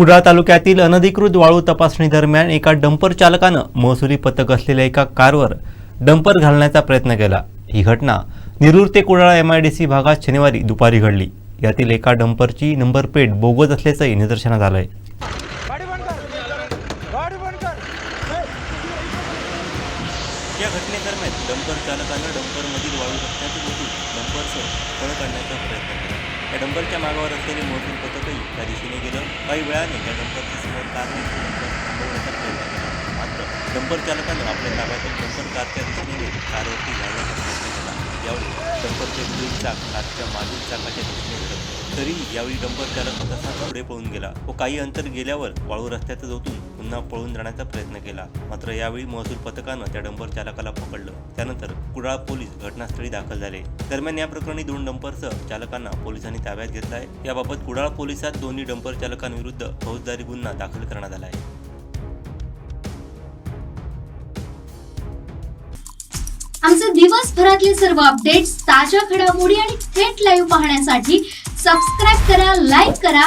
कुडाळ तालुक्यातील अनधिकृत वाळू तपासणी दरम्यान एका डंपर चालकानं महसुली पथक असलेल्या एका कारवर डंपर घालण्याचा प्रयत्न केला. ही घटना निरूर ते कुडाळ एमआयडीसी भागात शनिवारी दुपारी घडली. यातील एका डंपरची नंबर प्लेट बोगस असल्याचंही निदर्शनास आलंय. या घटनेदरम्यान डंपर चालकानं डंपरमधील वाळू रस्त्यातून डंपरसह पळ काढण्याचा प्रयत्न केला. या डंपरच्या मागावर असलेले महसूल पथकही काही वेळाने त्या डंपरची समोर कारने मात्र डंपर चालकानं आपल्या ताब्यातून डंपर कारच्या दिशेने कारवरती घालण्याचा प्रयत्न केला यावेळी डंपरचे पुढील चाक कारच्या मागील चाकाच्या दिशेने घडत तरीही यावेळी डंपर चालक तसाच पुढे पळून गेला. व काही अंतर गेल्यावर वाळू रस्त्यातच ओतून पुन्हा पळून जाण्याचा प्रयत्न केला. मात्र यावेळी महसूल पथकानं त्या डंपर चालकाला पकडलं. त्यानंतर कुडाळ पोलीस घटनास्थळी दाखल झाले. दरम्यान या प्रकरणी दोन डंपरसह चालकांना पोलिसांनी ताब्यात घेतलं आहे. याबाबत कुडाळ पोलिसात दोन्ही डंपर चालकांविरुद्ध फौजदारी गुन्हा दाखल करण्यात आला आहे. आमचे दिवसभरातले सर्व अपडेट्स ताज्या घडामोडी आणि थेट लाईव्ह पाहण्यासाठी सबस्क्राईब करा लाईक करा